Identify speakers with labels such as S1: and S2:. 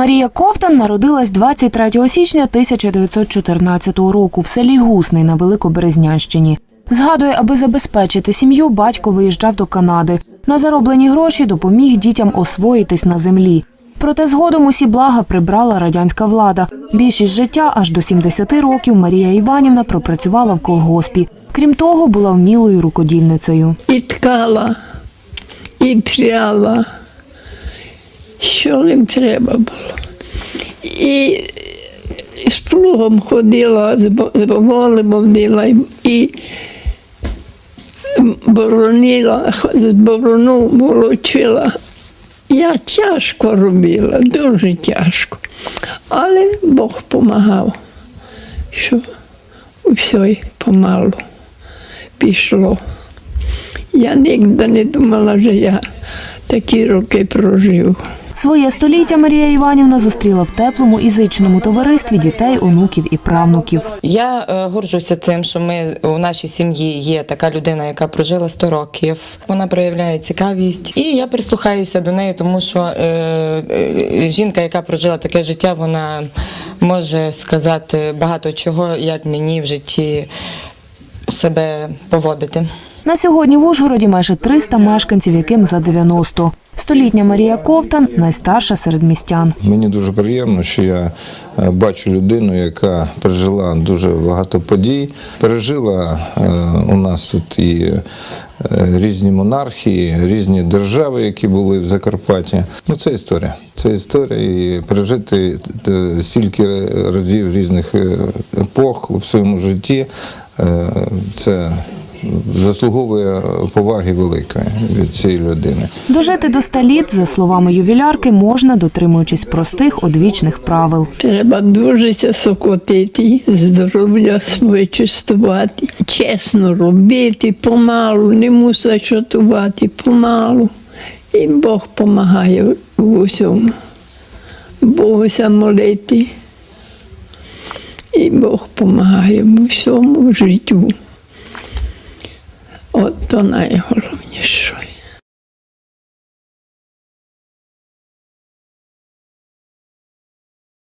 S1: Марія Ковтан народилась 23 січня 1914 року в селі Гусний на Великоберезнянщині. Згадує, аби забезпечити сім'ю, батько виїжджав до Канади. На зароблені гроші допоміг дітям освоїтись на землі. Проте згодом усі блага прибрала радянська влада. Більшість життя аж до 70 років Марія Іванівна пропрацювала в колгоспі. Крім того, була вмілою рукодільницею.
S2: і ткала, і пряла, що їм треба було. І з плугом ходила, з волем і- боронила, з борону волочила. Я тяжко робила, дуже тяжко. Але Бог допомагав, що все помалу пішло. Я ніколи не думала, що я такі роки прожив.
S1: Своє століття Марія Іванівна зустріла в теплому і зичному товаристві дітей, онуків і правнуків.
S3: Я е, горджуся цим, що ми у нашій сім'ї є така людина, яка прожила 100 років. Вона проявляє цікавість, і я прислухаюся до неї, тому що е, е, жінка, яка прожила таке життя, вона може сказати багато чого, як мені в житті себе поводити.
S1: На сьогодні в Ужгороді майже 300 мешканців, яким за 90. Столітня Марія Ковтан найстарша серед містян.
S4: Мені дуже приємно, що я е, бачу людину, яка пережила дуже багато подій. Пережила е, у нас тут і е, різні монархії, різні держави, які були в Закарпатті. Ну, це історія. Це історія, і пережити стільки разів різних епох в своєму житті. Це заслуговує поваги великої від цієї людини.
S1: Дожити до 100 літ, за словами ювілярки, можна, дотримуючись простих одвічних правил.
S2: Треба дуже сокотити, здоров'я своє чистувати, чесно робити, помалу, не мусить чатувати, помалу. І Бог допомагає в усьому. Богуся молити. І Бог допомагає в усьому життю. 我都没有跟你说。